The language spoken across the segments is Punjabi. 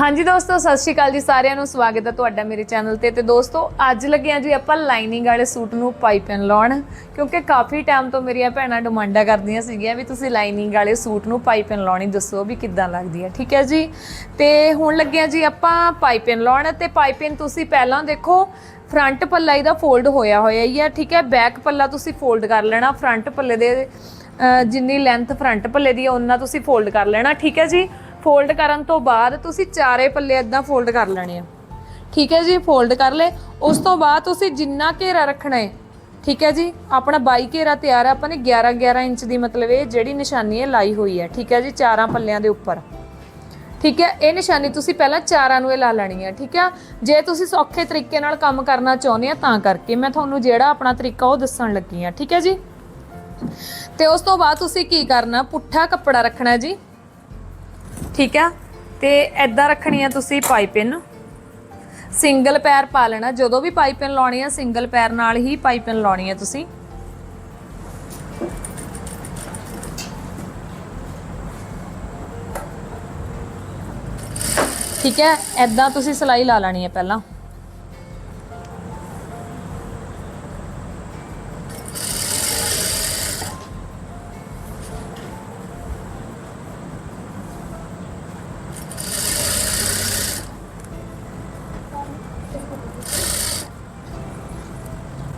ਹਾਂਜੀ ਦੋਸਤੋ, ਸਤਿ ਸ਼੍ਰੀ ਅਕਾਲ ਜੀ ਸਾਰਿਆਂ ਨੂੰ। ਸਵਾਗਤ ਹੈ ਤੁਹਾਡਾ ਮੇਰੇ ਚੈਨਲ ਤੇ। ਤੇ ਦੋਸਤੋ, ਅੱਜ ਲੱਗਿਆ ਜੀ ਆਪਾਂ ਲਾਈਨਿੰਗ ਵਾਲੇ ਸੂਟ ਨੂੰ ਪਾਈਪਿੰਗ ਲਾਉਣ, ਕਿਉਂਕਿ ਕਾਫੀ ਟਾਈਮ ਤੋਂ ਮੇਰੀਆਂ ਭੈਣਾਂ ਡਿਮਾਂਡਾਂ ਕਰਦੀਆਂ ਸੀਗੀਆਂ ਵੀ ਤੁਸੀਂ ਲਾਈਨਿੰਗ ਵਾਲੇ ਸੂਟ ਨੂੰ ਪਾਈਪਿੰਗ ਲਾਉਣੀ, ਦੱਸੋ ਵੀ ਕਿੱਦਾਂ ਲੱਗਦੀ ਹੈ। ਠੀਕ ਹੈ ਜੀ? ਤੇ ਹੁਣ ਲੱਗਿਆ ਜੀ ਆਪਾਂ ਪਾਈਪਿੰਗ ਲਾਉਣ। ਤੇ ਪਾਈਪਿੰਗ ਤੁਸੀਂ ਪਹਿਲਾਂ ਦੇਖੋ, ਫਰੰਟ ਪੱਲਾ ਇਹਦਾ ਫੋਲਡ ਹੋਇਆ ਹੋਇਆ ਹੀ ਆ ਠੀਕ ਹੈ? ਬੈਕ ਪੱਲਾ ਤੁਸੀਂ ਫੋਲਡ ਕਰ ਲੈਣਾ। ਫਰੰਟ ਪੱਲੇ ਦੇ ਜਿੰਨੀ ਲੈਂਥ ਫਰੰਟ ਪੱਲੇ ਦੀ ਹੈ ਉਹਨਾਂ ਤੁਸੀਂ ਫੋਲਡ ਕਰ ਲੈਣਾ। ਠੀਕ ਹੈ ਜੀ? ਫੋਲਡ ਕਰਨ ਤੋਂ ਬਾਅਦ ਤੁਸੀਂ ਚਾਰੇ ਪੱਲੇ ਇਦਾਂ ਫੋਲਡ ਕਰ ਲੈਣੇ ਆ। ਠੀਕ ਹੈ ਜੀ, ਫੋਲਡ ਕਰ ਲੈ ਉਸ ਤੋਂ ਬਾਅਦ ਤੁਸੀਂ ਜਿੰਨਾ ਘੇਰਾ ਰੱਖਣਾ ਹੈ, ਠੀਕ ਹੈ ਜੀ, ਆਪਣਾ ਬਾਈ ਘੇਰਾ ਤਿਆਰ ਹੈ, ਆਪਾਂ ਨੇ 11 11 ਇੰਚ ਦੀ ਮਤਲਬ ਇਹ ਜਿਹੜੀ ਨਿਸ਼ਾਨੀ ਹੈ ਲਾਈ ਹੋਈ ਹੈ, ਠੀਕ ਹੈ ਜੀ, ਚਾਰਾਂ ਪੱਲਿਆਂ ਦੇ ਉੱਪਰ। ਠੀਕ ਹੈ, ਇਹ ਨਿਸ਼ਾਨੀ ਤੁਸੀਂ ਪਹਿਲਾਂ ਚਾਰਾਂ ਨੂੰ ਇਹ ਲਾ ਲੈਣੀ ਹੈ, ਠੀਕ ਹੈ। ਜੇ ਤੁਸੀਂ ਸੌਖੇ ਤਰੀਕੇ ਨਾਲ ਕੰਮ ਕਰਨਾ ਚਾਹੁੰਦੇ ਆ, ਤਾਂ ਕਰਕੇ ਮੈਂ ਤੁਹਾਨੂੰ ਜਿਹੜਾ ਆਪਣਾ ਤਰੀਕਾ ਉਹ ਦੱਸਣ ਲੱਗੀ ਆ ਠੀਕ ਹੈ ਜੀ। ਤੇ ਉਸ ਤੋਂ ਬਾਅਦ ਤੁਸੀਂ ਕੀ ਕਰਨਾ, ਪੁੱਠਾ ਕੱਪੜਾ ਰੱਖਣਾ ਜੀ। ਠੀਕ ਆ? ਤੇ ਐਦਾਂ ਰੱਖਣੀ ਆ ਤੁਸੀਂ ਪਾਈਪਿੰਨ ਸਿੰਗਲ ਪੈਰ ਪਾ ਲੈਣਾ, ਜਦੋਂ ਵੀ ਪਾਈਪਿੰਨ ਲਾਉਣੀ ਆ, ਸਿੰਗਲ ਪੈਰ ਨਾਲ ਹੀ ਪਾਈਪਿੰਨ ਲਾਉਣੀ ਆ ਤੁਸੀਂ। ਠੀਕ ਹੈ? ਐਦਾਂ ਤੁਸੀਂ ਸਲਾਈ ਲਾ ਲੈਣੀ ਹੈ ਪਹਿਲਾਂ।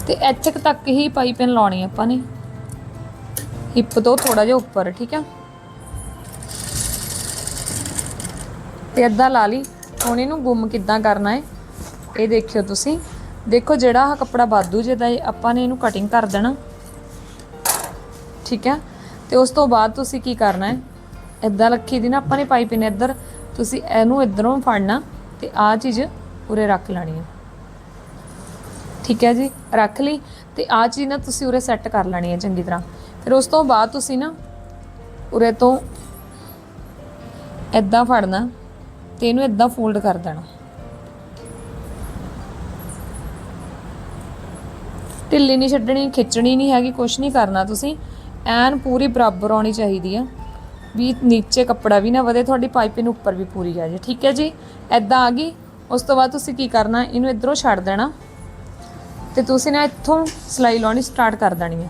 ਤੇ ਇੱਥੇ ਤੱਕ ਹੀ ਪਾਈਪਿੰਨ ਲਾਉਣੀ ਆਪਾਂ ਨੇ। ਹਿੱਪ ਤੋਂ ਥੋੜਾ ਜਿਹਾ ਉੱਪਰ, ਠੀਕ ਆ? ਤੇ ਅੱਧਾ ਲਾ ਲਈ। ਹੁਣ ਇਹਨੂੰ ਗੁੰਮ ਕਿੱਦਾਂ ਕਰਨਾ ਹੈ ਇਹ ਦੇਖਿਓ ਤੁਸੀਂ। ਦੇਖੋ ਜਿਹੜਾ ਆਹ ਕੱਪੜਾ ਬਾਦੂ ਜਿਹਦਾ ਹੈ ਆਪਾਂ ਨੇ ਇਹਨੂੰ ਕਟਿੰਗ ਕਰ ਦੇਣਾ। ਠੀਕ ਹੈ ਤੇ ਉਸ ਤੋਂ ਬਾਅਦ ਤੁਸੀਂ ਕੀ ਕਰਨਾ ਹੈ ਇਦਾਂ ਰੱਖੀ ਦੀ ਨਾ ਆਪਾਂ ਨੇ ਪਾਈਪਿੰਨ ਇੱਧਰ। ਤੁਸੀਂ ਇਹਨੂੰ ਇਧਰੋਂ ਫੜਨਾ ਤੇ ਆਹ ਚੀਜ਼ ਉਰੇ ਰੱਖ ਲੈਣੀ ਹੈ ਠੀਕ ਹੈ ਜੀ, ਰੱਖ ਲਈ ਤੇ ਆਹ ਚੀਜ਼ ਨਾ ਤੁਸੀਂ ਉਰੇ ਸੈੱਟ ਕਰ ਲੈਣੀ ਹੈ ਚੰਗੀ ਤਰ੍ਹਾਂ। ਫਿਰ ਉਸ ਤੋਂ ਬਾਅਦ ਤੁਸੀਂ ਨਾ ਉਰੇ ਤੋਂ ਇਦਾਂ ਫੜਨਾ ਤੇ ਇਹਨੂੰ ਇਦਾਂ ਫੋਲਡ ਕਰ ਦੇਣਾ। ਢਿੱਲੀ ਨਹੀਂ ਛੱਡਣੀ, ਖਿੱਚਣੀ ਨਹੀਂ ਹੈਗੀ ਕੁਝ ਨਹੀਂ ਕਰਨਾ ਤੁਸੀਂ। ਐਨ ਪੂਰੀ ਬਰਾਬਰ ਆਉਣੀ ਚਾਹੀਦੀ ਆ ਵੀ ਨੀਚੇ ਕੱਪੜਾ ਵੀ ਨਾ ਵਧੇ, ਤੁਹਾਡੀ ਪਾਈਪਿੰਗ ਉੱਪਰ ਵੀ ਪੂਰੀ ਆ ਜੇ। ਠੀਕ ਹੈ ਜੀ ਐਦਾਂ ਆ ਗਈ। ਉਸ ਤੋਂ ਬਾਅਦ ਤੁਸੀਂ ਕੀ ਕਰਨਾ, ਇਹਨੂੰ ਇਧਰੋਂ ਛੱਡ ਦੇਣਾ। ਤੇ ਤੁਸੀਂ ਨਾ ਇੱਥੋਂ ਸਲਾਈ ਲਾਉਣੀ ਸਟਾਰਟ ਕਰ ਦੇਣੀ ਹੈ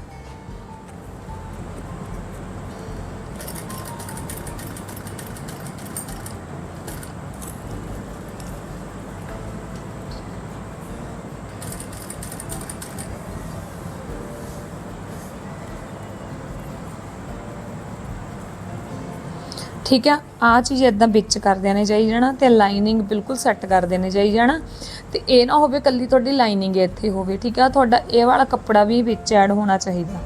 ਠੀਕ ਆ ਆ ਚੀਜ਼ ਇਦਾਂ ਵਿੱਚ ਕਰ ਦੇਣੇ ਚਾਹੀ ਜਾਣਾ ਤੇ ਲਾਈਨਿੰਗ ਬਿਲਕੁਲ ਸੈੱਟ ਕਰ ਦੇਣੇ ਚਾਹੀ ਜਾਣਾ ਤੇ ਇਹ ਨਾ ਹੋਵੇ ਕੱਲੀ ਤੁਹਾਡੀ ਲਾਈਨਿੰਗ ਇੱਥੇ ਹੋਵੇ, ਠੀਕ ਆ, ਤੁਹਾਡਾ ਇਹ ਵਾਲਾ ਕੱਪੜਾ ਵੀ ਵਿੱਚ ਐਡ ਹੋਣਾ ਚਾਹੀਦਾ,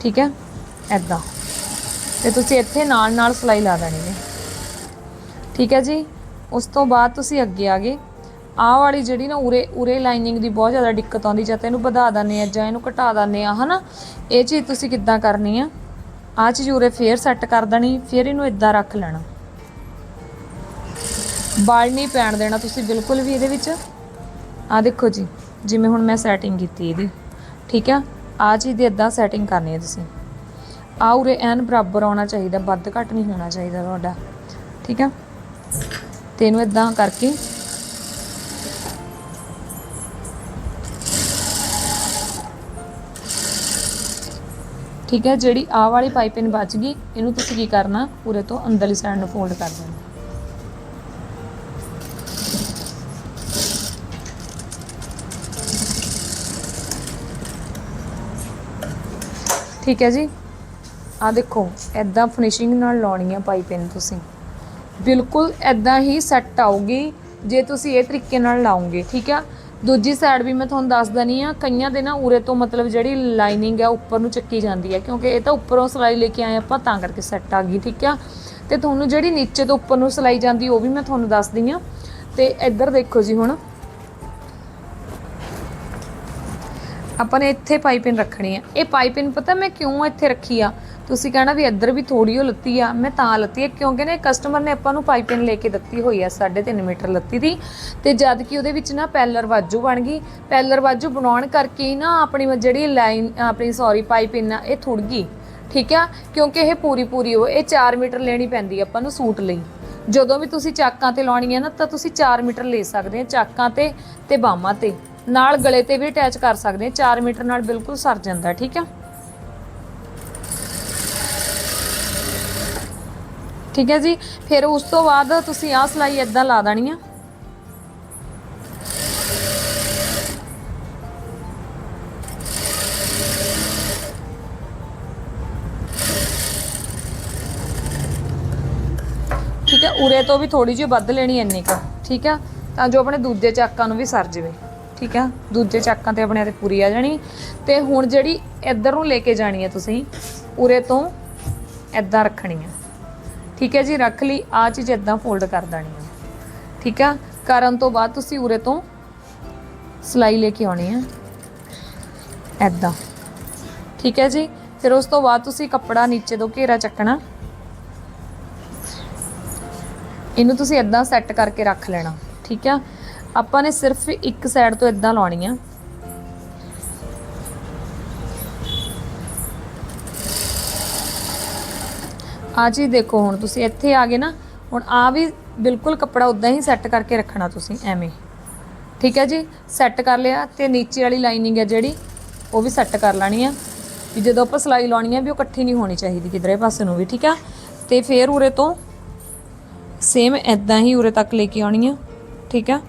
ਠੀਕ ਹੈ ਐਦਾਂ ਤੇ ਤੁਸੀਂ ਇੱਥੇ ਨਾਲ ਨਾਲ ਸਲਾਈ ਲਾ ਦੇਣੀ ਹੈ। ਠੀਕ ਹੈ ਜੀ, ਉਸ ਤੋਂ ਬਾਅਦ ਤੁਸੀਂ ਅੱਗੇ ਆ ਗਏ। ਆਹ ਵਾਲੀ ਜਿਹੜੀ ਨਾ ਉਰੇ ਉਰੇ ਲਾਈਨਿੰਗ ਦੀ ਬਹੁਤ ਜ਼ਿਆਦਾ ਦਿੱਕਤ ਆਉਂਦੀ, ਜਾਂ ਤਾਂ ਇਹਨੂੰ ਵਧਾ ਦਿੰਦੇ ਆ ਜਾਂ ਇਹਨੂੰ ਘਟਾ ਦਿੰਦੇ ਆ, ਹਨਾ? ਇਹ ਚੀਜ਼ ਤੁਸੀਂ ਕਿੱਦਾਂ ਕਰਨੀ ਆ? ਆਹ ਚੀਜ਼ ਉਰੇ ਫੇਰ ਸੈੱਟ ਕਰ ਦੇਣੀ, ਫਿਰ ਇਹਨੂੰ ਇਦਾਂ ਰੱਖ ਲੈਣਾ। ਬਾਲ ਨਹੀਂ ਪੈਣ ਦੇਣਾ ਤੁਸੀਂ, ਬਿਲਕੁਲ ਵੀ ਇਹਦੇ ਵਿੱਚ। ਆ ਦੇਖੋ ਜੀ, ਜਿਵੇਂ ਹੁਣ ਮੈਂ ਸੈਟਿੰਗ ਕੀਤੀ ਇਹਦੀ। ਠੀਕ ਆ? ਆ ਚੀਜ਼ ਦੀ ਇਦਾਂ ਸੈਟਿੰਗ ਕਰਨੀ ਹੈ ਤੁਸੀਂ। ਆ ਉਰੇ ਐਨ ਬਰਾਬਰ ਆਉਣਾ ਚਾਹੀਦਾ, ਵੱਧ ਘੱਟ ਨਹੀਂ ਹੋਣਾ ਚਾਹੀਦਾ ਤੁਹਾਡਾ। ਠੀਕ ਆ? ਤੇ ਇਹਨੂੰ ਇਦਾਂ ਕਰਕੇ ਠੀਕ ਹੈ, ਜਿਹੜੀ ਆਹ ਵਾਲੀ ਪਾਈਪਿੰਗ ਬਚ ਗਈ, ਇਹਨੂੰ ਤੁਸੀਂ ਕੀ ਕਰਨਾ, ਪੂਰੇ ਤੋਂ ਅੰਦਰਲੀ ਸਾਈਡ ਨੂੰ ਫੋਲਡ ਕਰ ਦੇਣਾ। ਠੀਕ ਹੈ ਜੀ? ਆ ਦੇਖੋ ਐਦਾਂ ਫਿਨਿਸ਼ਿੰਗ ਨਾਲ ਲਾਉਣੀ ਹੈ ਪਾਈਪਿੰਗ ਤੁਸੀਂ। ਬਿਲਕੁਲ ਐਦਾਂ ਹੀ ਸੈੱਟ ਆਉਗੀ ਜੇ ਤੁਸੀਂ ਇਹ ਤਰੀਕੇ ਨਾਲ ਲਾਉਂਗੇ, ਠੀਕ ਆ? ਦੂਜੀ ਸਾਈਡ ਵੀ ਮੈਂ ਤੁਹਾਨੂੰ ਦੱਸ ਦਣੀ ਆ, ਕਈਆਂ ਦੇ ਨਾ ਉਰੇ ਤੋਂ ਮਤਲਬ ਜਿਹੜੀ ਲਾਈਨਿੰਗ ਆ ਉੱਪਰ ਨੂੰ ਚੱਕੀ ਜਾਂਦੀ ਹੈ ਕਿਉਂਕਿ ਇਹ ਤਾਂ ਉੱਪਰੋਂ ਸਲਾਈ ਲੈ ਕੇ ਆਏ ਆਪਾਂ, ਤਾਂ ਕਰਕੇ ਸੈੱਟ ਆ ਗਈ, ਠੀਕ ਆ? ਤੇ ਤੁਹਾਨੂੰ ਜਿਹੜੀ ਨੀਚੇ ਤੋਂ ਉੱਪਰ ਨੂੰ ਸਲਾਈ ਜਾਂਦੀ, ਉਹ ਵੀ ਮੈਂ ਤੁਹਾਨੂੰ ਦੱਸਦੀ ਆ। ਤੇ ਇੱਧਰ ਦੇਖੋ ਜੀ ਹੁਣ। ਆਪਾਂ ਨੇ ਇੱਥੇ ਪਾਈਪਿੰਗ ਰੱਖਣੀ ਆ। ਇਹ ਪਾਈਪਿੰਗ ਪਤਾ ਮੈਂ ਕਿਉਂ ਇੱਥੇ ਰੱਖੀ ਆ? ਤੁਸੀਂ ਕਹਿਣਾ ਵੀ ਇੱਧਰ ਵੀ ਥੋੜੀ ਉਹ ਲੱਤੀ ਆ, ਮੈਂ ਤਾਂ ਲੱਤੀ ਆ, ਕਿਉਂਕਿ ਨੇ ਕਸਟਮਰ ਨੇ ਆਪਾਂ ਨੂੰ ਪਾਈਪਿੰਗ ਲੈ ਕੇ ਦਿੱਤੀ ਹੋਈ ਆ 3.5 ਮੀਟਰ ਲੱਤੀ ਦੀ। ਤੇ ਜਦ ਕਿ ਉਹਦੇ ਵਿੱਚ ਨਾ ਪੈਲਰ ਵਾਜੂ ਬਣ ਗਈ, ਪੈਲਰ ਵਾਜੂ ਬਣਾਉਣ ਕਰਕੇ ਹੀ ਨਾ ਆਪਣੀ ਜਿਹੜੀ ਲਾਈਨ, ਆਪਣੀ ਸੌਰੀ ਪਾਈਪਿੰਗ ਆ, ਇਹ ਥੁੜ ਗਈ। ਠੀਕ ਆ? ਕਿਉਂਕਿ ਇਹ ਪੂਰੀ ਪੂਰੀ ਉਹ, ਇਹ 4 ਮੀਟਰ ਲੈਣੀ ਪੈਂਦੀ ਆਪਾਂ ਨੂੰ ਸੂਟ ਲਈ। ਜਦੋਂ ਵੀ ਤੁਸੀਂ ਚਾਕਾਂ ਤੇ ਲਾਉਣੀ ਹੈ ਨਾ, ਤਾਂ ਤੁਸੀਂ 4 ਮੀਟਰ ਲੈ ਸਕਦੇ ਆ, ਚਾਕਾਂ ਤੇ ਤੇ ਬਾਹਾਂ ਤੇ। ਨਾਲ ਗਲੇ ਤੇ ਵੀ ਅਟੈਚ ਕਰ ਸਕਦੇ ਆ 4 ਮੀਟਰ ਨਾਲ ਬਿਲਕੁਲ ਸਰ ਜਾਂਦਾ, ਠੀਕ ਆ? ਠੀਕ ਹੈ ਜੀ? ਫਿਰ ਉਸ ਤੋਂ ਬਾਅਦ ਤੁਸੀਂ ਆਹ ਸਲਾਈ ਇਦਾਂ ਲਾ ਦੇਣੀ ਆ। ਠੀਕ ਹੈ? ਉਰੇ ਤੋਂ ਵੀ ਥੋੜੀ ਜਿਹੀ ਵੱਧ ਲੈਣੀ ਇੰਨੀ ਕੁ, ਠੀਕ ਹੈ? ਤਾਂ ਜੋ ਆਪਣੇ ਦੂਜੇ ਚੱਕਾਂ ਨੂੰ ਵੀ ਸਰ ਜਾਵੇ, ਠੀਕ ਆ ਦੂਜੇ ਚੱਕਾਂ ਤੇ ਆਪਣੇ ਤੇ ਪੂਰੀ ਆ ਜਾਣੀ। ਤੇ ਹੁਣ ਜਿਹੜੀ ਇੱਧਰ ਨੂੰ ਲੈ ਕੇ ਜਾਣੀ ਹੈ ਤੁਸੀਂ, ਉਰੇ ਤੋਂ ਇੱਦਾਂ ਰੱਖਣੀ ਹੈ ਠੀਕ ਹੈ ਜੀ, ਰੱਖ ਲਈ ਆ ਚੀਜ਼ ਇੱਦਾਂ ਫੋਲਡ ਕਰ ਦੇਣੀ ਹੈ ਠੀਕ ਆ, ਕਰਨ ਤੋਂ ਬਾਅਦ ਤੁਸੀਂ ਉਰੇ ਤੋਂ ਸਲਾਈ ਲੈ ਕੇ ਆਉਣੀ ਹੈ ਇੱਦਾਂ ਠੀਕ ਹੈ ਜੀ, ਫਿਰ ਉਸ ਤੋਂ ਬਾਅਦ ਤੁਸੀਂ ਕੱਪੜਾ ਨੀਚੇ ਤੋਂ ਘੇਰਾ ਚੱਕਣਾ। ਇਹਨੂੰ ਤੁਸੀਂ ਇਦਾਂ ਸੈੱਟ ਕਰਕੇ ਰੱਖ ਲੈਣਾ। ਠੀਕ ਆ, ਆਪਾਂ ਨੇ ਸਿਰਫ ਇੱਕ ਸਾਈਡ ਤੋਂ ਇਦਾਂ ਲਾਉਣੀ ਆ। ਆ ਜੀ ਦੇਖੋ ਹੁਣ ਤੁਸੀਂ ਇੱਥੇ ਆ ਗਏ ਨਾ, ਹੁਣ ਆ ਵੀ ਬਿਲਕੁਲ ਕੱਪੜਾ ਉਦਾਂ ਹੀ ਸੈੱਟ ਕਰਕੇ ਰੱਖਣਾ ਤੁਸੀਂ, ਐਵੇਂ। ਠੀਕ ਹੈ ਜੀ? ਸੈੱਟ ਕਰ ਲਿਆ ਤੇ ਨੀਚੇ ਵਾਲੀ ਲਾਈਨਿੰਗ ਹੈ ਜਿਹੜੀ, ਉਹ ਵੀ ਸੈੱਟ ਕਰ ਲੈਣੀ ਆ। ਵੀ ਜਦੋਂ ਆਪਾਂ ਸਲਾਈ ਲਾਉਣੀ ਆ ਵੀ ਉਹ ਇਕੱਠੀ ਨਹੀਂ ਹੋਣੀ ਚਾਹੀਦੀ ਕਿਧਰੇ ਪਾਸੇ ਨੂੰ ਵੀ, ਠੀਕ ਆ? ਤੇ ਫੇਰ ਉਰੇ ਤੋਂ ਸੇਮ ਐਦਾਂ ਹੀ ਉਰੇ ਤੱਕ ਲੈ ਕੇ ਆਉਣੀ ਆ, ਠੀਕ ਆ?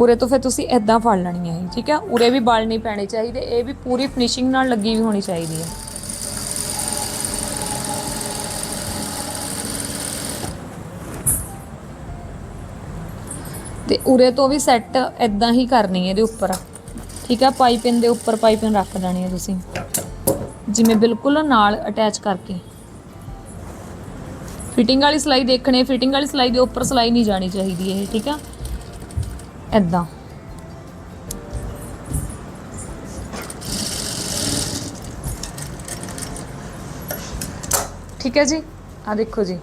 ਉਰੇ ਤੋਂ ਫਿਰ ਤੁਸੀਂ ਐਦਾਂ ਫੜ ਲੈਣੀ ਹੈ ਇਹ, ਠੀਕ ਆ? ਉਰੇ ਵੀ ਬਲ ਨਹੀਂ ਪੈਣੇ ਚਾਹੀਦੇ, ਇਹ ਵੀ ਪੂਰੀ ਫਿਨਿਸ਼ਿੰਗ ਨਾਲ ਲੱਗੀ ਵੀ ਹੋਣੀ ਚਾਹੀਦੀ ਹੈ ਤੇ ਉਰੇ ਤੋਂ ਵੀ ਸੈੱਟ ਐਦਾਂ ਹੀ ਕਰਨੀ ਹੈ ਇਹਦੇ ਉੱਪਰ। ਠੀਕ ਆ ਪਾਈਪਿੰਗ ਦੇ ਉੱਪਰ ਪਾਈਪਿੰਗ ਰੱਖ ਦੇਣੀ ਹੈ ਤੁਸੀਂ। ਜਿਵੇਂ ਬਿਲਕੁਲ ਨਾਲ ਅਟੈਚ ਕਰਕੇ। ਫਿਟਿੰਗ ਵਾਲੀ ਸਲਾਈ ਦੇਖਣੀ ਹੈ ਫਿਟਿੰਗ ਵਾਲੀ ਸਲਾਈ ਦੇ ਉੱਪਰ ਸਲਾਈ ਨਹੀਂ ਜਾਣੀ ਚਾਹੀਦੀ ਇਹ, ਠੀਕ ਆ ਐਦਾਂ ਠੀਕ ਹੈ ਜੀ ਆ ਦੇਖੋ ਜੀ।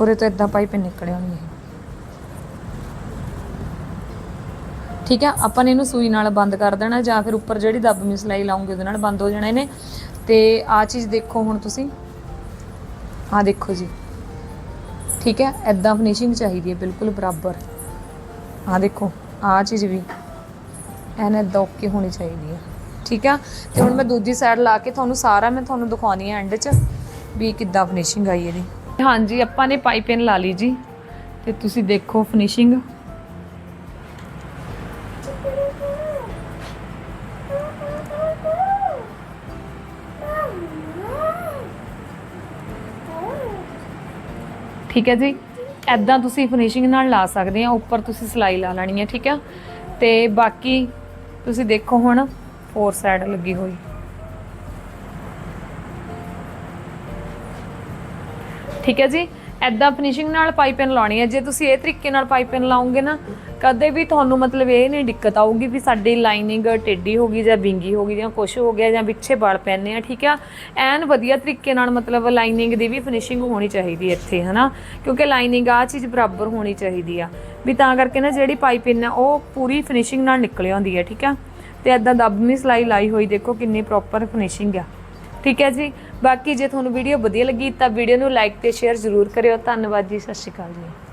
ਉਰੇ ਤੋਂ ਇਦਾਂ ਪਾਈਪ ਨਿਕਲ ਆਉਣੀ ਹੈ ਠੀਕ ਹੈ, ਆਪਾਂ ਨੇ ਇਹਨੂੰ ਸੂਈ ਨਾਲ ਬੰਦ ਕਰ ਦੇਣਾ ਜਾਂ ਫਿਰ ਉੱਪਰ ਜਿਹੜੀ ਦੱਬਵੀਂ ਸਲਾਈ ਲਾਉਂਗੇ ਉਹਦੇ ਨਾਲ ਬੰਦ ਹੋ ਜਾਣਾ ਇਹਨੇ ਤੇ ਆ ਚੀਜ਼ ਦੇਖੋ ਹੁਣ ਤੁਸੀਂ। ਆ ਦੇਖੋ ਜੀ। ਠੀਕ ਹੈ ਐਦਾਂ ਫਿਨਿਸ਼ਿੰਗ ਚਾਹੀਦੀ ਹੈ, ਬਿਲਕੁਲ ਬਰਾਬਰ। ਆ ਦੇਖੋ ਆ ਚੀਜ਼ ਵੀ। ਐਨ ਐਦਾਂ ਓਕੇ ਹੋਣੀ ਚਾਹੀਦੀ ਹੈ। ਠੀਕ ਆ ਤੇ ਹੁਣ ਮੈਂ ਦੂਜੀ ਸਾਈਡ ਲਾ ਕੇ ਤੁਹਾਨੂੰ ਸਾਰਾ ਮੈਂ ਤੁਹਾਨੂੰ ਦਿਖਾਉਣੀ ਹੈ ਐਂਡ 'ਚ ਵੀ ਕਿੱਦਾਂ ਫਿਨਿਸ਼ਿੰਗ ਆਈ ਇਹਦੀ। ਹਾਂਜੀ, ਆਪਾਂ ਨੇ ਪਾਈਪਿੰਗ ਲਾ ਲਈ ਜੀ। ਤੇ ਤੁਸੀਂ ਦੇਖੋ ਫਿਨਿਸ਼ਿੰਗ ਠੀਕ ਹੈ ਜੀ? ਐਦਾਂ ਤੁਸੀਂ ਫਿਨਿਸ਼ਿੰਗ ਨਾਲ ਲਾ ਸਕਦੇ ਆ, ਉੱਪਰ ਤੁਸੀਂ ਸਲਾਈ ਲਾ ਲੈਣੀ ਹੈ, ਠੀਕ ਆ? ਤੇ ਬਾਕੀ ਤੁਸੀਂ ਦੇਖੋ ਹੁਣ ਫੋਰ ਸਾਈਡ ਲੱਗੀ ਹੋਈ। ਠੀਕ ਹੈ ਜੀ? ਐਦਾਂ ਫਿਨਿਸ਼ਿੰਗ ਨਾਲ ਪਾਈਪਿੰਗ ਲਾਉਣੀ ਹੈ। ਜੇ ਤੁਸੀਂ ਇਹ ਤਰੀਕੇ ਨਾਲ ਪਾਈਪਿੰਗ ਲਾਉਂਗੇ ਨਾ ਕਦੇ ਵੀ ਤੁਹਾਨੂੰ ਮਤਲਬ ਇਹ ਨਹੀਂ ਦਿੱਕਤ ਆਊਗੀ ਵੀ ਸਾਡੀ ਲਾਈਨਿੰਗ ਟੇਢੀ ਹੋ ਗਈ ਜਾਂ ਵਿੰਗੀ ਹੋ ਗਈ ਜਾਂ ਕੁਝ ਹੋ ਗਿਆ ਜਾਂ ਪਿੱਛੇ ਵਲ ਪੈਣੇ ਆ, ਠੀਕ ਆ? ਐਨ ਵਧੀਆ ਤਰੀਕੇ ਨਾਲ ਮਤਲਬ ਲਾਈਨਿੰਗ ਦੀ ਵੀ ਫਿਨਿਸ਼ਿੰਗ ਹੋਣੀ ਚਾਹੀਦੀ ਹੈ ਇੱਥੇ, ਹਨਾ? ਕਿਉਂਕਿ ਲਾਈਨਿੰਗ ਆ ਚੀਜ਼ ਬਰਾਬਰ ਹੋਣੀ ਚਾਹੀਦੀ ਆ। ਵੀ ਤਾਂ ਕਰਕੇ ਨਾ ਜਿਹੜੀ ਪਾਈਪਿੰਗ ਆ ਉਹ ਪੂਰੀ ਫਿਨਿਸ਼ਿੰਗ ਨਾਲ ਨਿਕਲ ਆਉਂਦੀ ਹੈ, ਠੀਕ ਆ? ਤੇ ਐਦਾਂ ਦੱਬਵੀਂ ਸਲਾਈ ਲਾਈ ਹੋਈ ਦੇਖੋ ਕਿੰਨੀ ਪ੍ਰੋਪਰ ਫਿਨਿਸ਼ਿੰਗ ਆ। ਠੀਕ ਹੈ ਜੀ? ਬਾਕੀ ਜੇ ਤੁਹਾਨੂੰ ਵੀਡੀਓ ਵਧੀਆ ਲੱਗੀ ਤਾਂ ਵੀਡੀਓ ਨੂੰ ਲਾਈਕ ਤੇ ਸ਼ੇਅਰ ਜ਼ਰੂਰ ਕਰਿਓ। ਧੰਨਵਾਦ ਜੀ, ਸਤਿ ਸ਼੍ਰੀ ਅਕਾਲ ਜੀ।